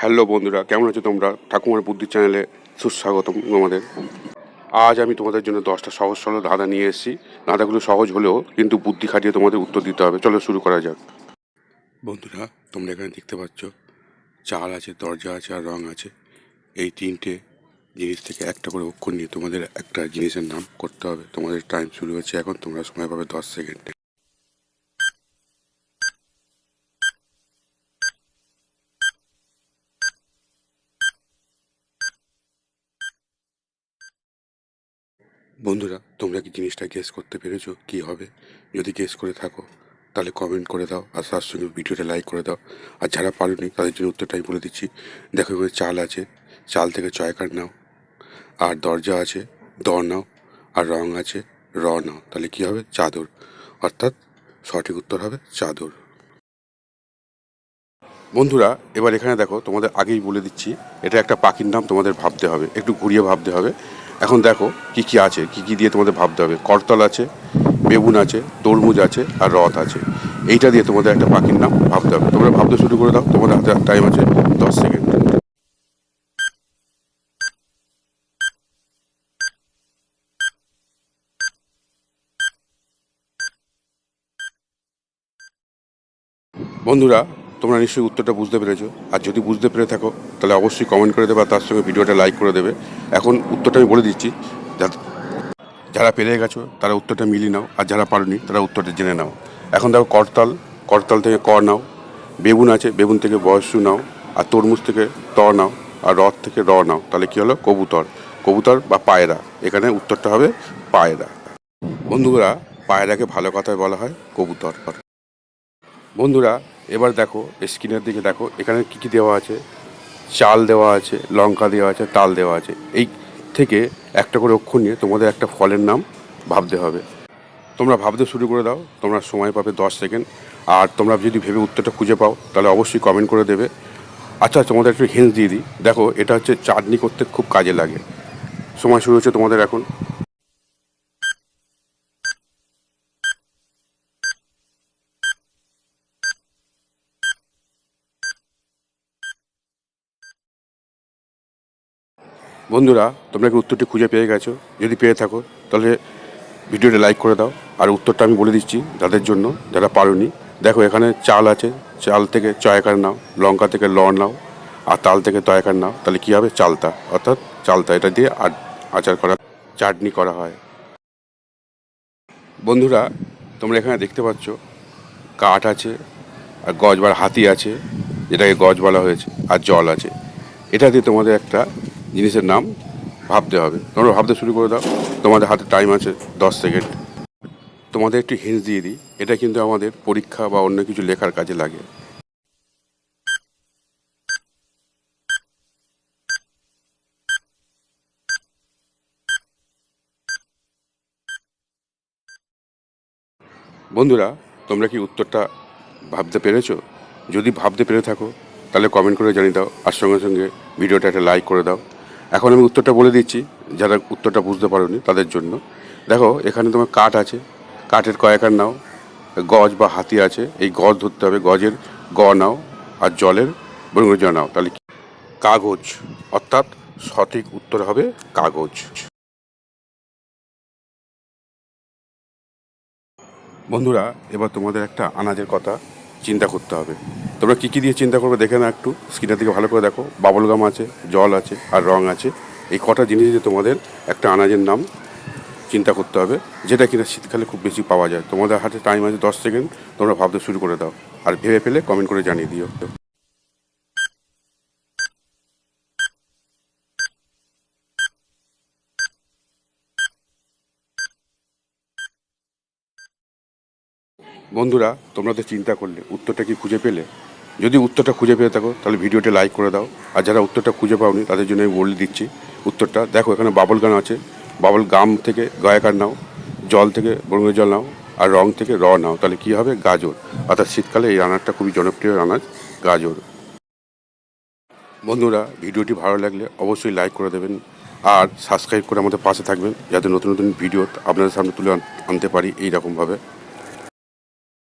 Hello বন্ধুরা, কেমন আছো তোমরা? ঠাকুমার বুদ্ধি চ্যানেলে সুস্বাগতম তোমাদের। আজ আমি তোমাদের জন্য দশটা সহজ সরল ধাঁধা নিয়ে এসেছি। ধাঁধাগুলো সহজ হলেও কিন্তু বুদ্ধি খাটিয়ে তোমাদের উত্তর দিতে হবে। চলো শুরু করা যাক। বন্ধুরা, তোমরা এখানে দেখতে পাচ্ছ, চাল আছে, দরজা আছে আর রং আছে। এই তিনটে জিনিস থেকে একটা করে অক্ষর নিয়ে তোমাদের একটা জিনিসের নাম করতে হবে। তোমাদের টাইম শুরু হচ্ছে এখন, তোমরা সময় পাবে দশ সেকেন্ডে বন্ধুরা, তোমরা কি জিনিসটা গেস করতে পেরেছ? কি হবে? যদি গেস করে থাকো, তাহলে কমেন্ট করে দাও আর তার সঙ্গে ভিডিওটা লাইক করে দাও। আর যারা পারোনি, তাদের জন্য উত্তরটাই বলে দিচ্ছি। দেখো এখানে চাল আছে। চাল থেকে চয়কার নাও। আর দরজা আছে। দ নাও। আর রং আছে। র নাও। তাহলে কী হবে? চাদর। অর্থাৎ সঠিক উত্তর হবে চাদর। বন্ধুরা, এবার এখানে দেখো, তোমাদের আগেই বলে দিচ্ছি, এটা একটা পাখির নাম তোমাদের ভাবতে হবে। একটু ঘুরিয়ে ভাবতে হবে। এখন দেখো কি কি আছে, কি কি দিয়ে তোমাদের ভাবতে হবে। করতল আছে, বেগুন আছে, তরমুজ আছে, আর রথ আছে। এইটা দিয়ে তোমাদের একটা পাখির নাম ভাবতে হবে। তোমরা ভাবতে শুরু করে দাও, তোমাদের হাতে টাইম আছে দশ সেকেন্ড বন্ধুরা, তোমরা নিশ্চয়ই উত্তরটা বুঝতে পেরেছ। আর যদি বুঝতে পেরে থাকো, তাহলে অবশ্যই কমেন্ট করে দেবে আর তার সঙ্গে ভিডিওটা লাইক করে দেবে। এখন উত্তরটা আমি বলে দিচ্ছি যারা পেরে গেছো, তারা উত্তরটা মিলিয়ে নাও, আর যারা পারোনি, তারা উত্তরটা জেনে নাও। এখন দেখো করতাল করতাল থেকে ক নাও, বেগুন আছে, বেগুন থেকে বয়সু নাও, আর তরমুজ থেকে ত নাও, আর রথ থেকে র নাও। তাহলে কী হলো? কবুতর। কবুতর বা পায়রা। এখানে উত্তরটা হবে পায়রা। বন্ধুরা, পায়রাকে ভালো কথায় বলা হয় কবুতর। বন্ধুরা, এবার দেখো, স্ক্রিনের দিকে দেখো, এখানে কি কি দেওয়া আছে? চাল দেওয়া আছে, লঙ্কা দেওয়া আছে, তাল দেওয়া আছে। এই থেকে একটা করে অক্ষর নিয়ে তোমাদের একটা ফলের নাম ভাবতে হবে। তোমরা ভাবতে শুরু করে দাও, তোমরা সময় পাবে দশ সেকেন্ড। আর তোমরা যদি ভেবে উত্তরটা খুঁজে পাও, তাহলে অবশ্যই কমেন্ট করে দেবে। আচ্ছা তোমাদের একটু হিন্স দিয়ে দিই। দেখো, এটা হচ্ছে চাটনি করতে খুব কাজে লাগে। সময় শুরু হচ্ছে তোমাদের এখন। বন্ধুরা, তোমরা কি উত্তরটি খুঁজে পেয়ে গেছো? যদি পেয়ে থাকো, তাহলে ভিডিওটা লাইক করে দাও। আর উত্তরটা আমি বলে দিচ্ছি যাদের জন্য, যারা পারোনি। দেখো, এখানে চাল আছে। চাল থেকে চয়কার নাও, লঙ্কা থেকে ল নাও, আর তাল থেকে তয়কার নাও। তাহলে কী হবে? চালতা। অর্থাৎ চালতা, এটা দিয়ে আচার করা, চাটনি করা হয়। বন্ধুরা, তোমরা এখানে দেখতে পাচ্ছ, কাঠ আছে, আর গজ বা হাতি আছে, যেটাকে গজ বলা হয়েছে, আর জল আছে। এটা দিয়ে তোমাদের একটা জিনিসের নাম ভাবতে হবে। তোমরা ভাবতে শুরু করে দাও। তোমাদের হাতে টাইম আছে দশ সেকেন্ড তোমাদের একটু হিন্স দিয়ে দিই। এটা কিন্তু আমাদের পরীক্ষা বা অন্য কিছু লেখার কাজে লাগে। বন্ধুরা, তোমরা কি উত্তরটা ভাবতে পেরেছ? যদি ভাবতে পেরে থাকো, তাহলে কমেন্ট করে জানিয়ে দাও। আর সঙ্গে সঙ্গে ভিডিওটা একটা লাইক করে দাও। এখন আমি উত্তরটা বলে দিচ্ছি, যারা উত্তরটা বুঝতে পারোনি তাদের জন্য। দেখো, এখানে তোমার কাঠ আছে, কাঠের কয়েকার নাও, গজ বা হাতি আছে, এই গজ ধরতে হবে, গজের গ নাও আর জলের বরং জ নাও। তাহলে? কাগজ, অর্থাৎ সঠিক উত্তর হবে কাগজ। বন্ধুরা, এবার তোমাদের একটা আনাজের কথা। চিন্তা করতে হবে। তোমরা কী কী দিয়ে চিন্তা করবে দেখে না একটু। স্ক্রিনের থেকে ভালো করে দেখো। বাবল গাম আছে, জল আছে, আর রং আছে। এই কটা জিনিস দিয়ে তোমাদের একটা আনাজের নাম চিন্তা করতে হবে, যেটা কিনা শীতকালে খুব বেশি পাওয়া যায়। তোমাদের হাতে টাইম আছে দশ সেকেন্ড, তোমরা ভাবতে শুরু করে দাও। আর ভেবে ফেলে কমেন্ট করে জানিয়ে দিও। বন্ধুরা, তোমরা তো চিন্তা করলে, উত্তরটা কি খুঁজে পেলে? যদি উত্তরটা খুঁজে পেয়ে থাকো, তাহলে ভিডিওটা লাইক করে দাও। আর যারা উত্তরটা খুঁজে পাওনি, তাদের জন্য আমি বলে দিচ্ছি উত্তরটা। দেখো, এখানে বাবল গান আছে। বাবল গাম থেকে গয়াকার নাও, জল থেকে বরঙ্গের জল নাও, আর রং থেকে র নাও। তাহলে কী হবে? গাজর। অর্থাৎ শীতকালে এই রান্নাটা খুবই জনপ্রিয় আনাজ, গাজর। বন্ধুরা, ভিডিওটি ভালো লাগলে অবশ্যই লাইক করে দেবেন, আর সাবস্ক্রাইব করে আমাদের পাশে থাকবেন, যাতে নতুন নতুন ভিডিও আপনাদের সামনে তুলে আন- আনতে পারি এইরকমভাবে।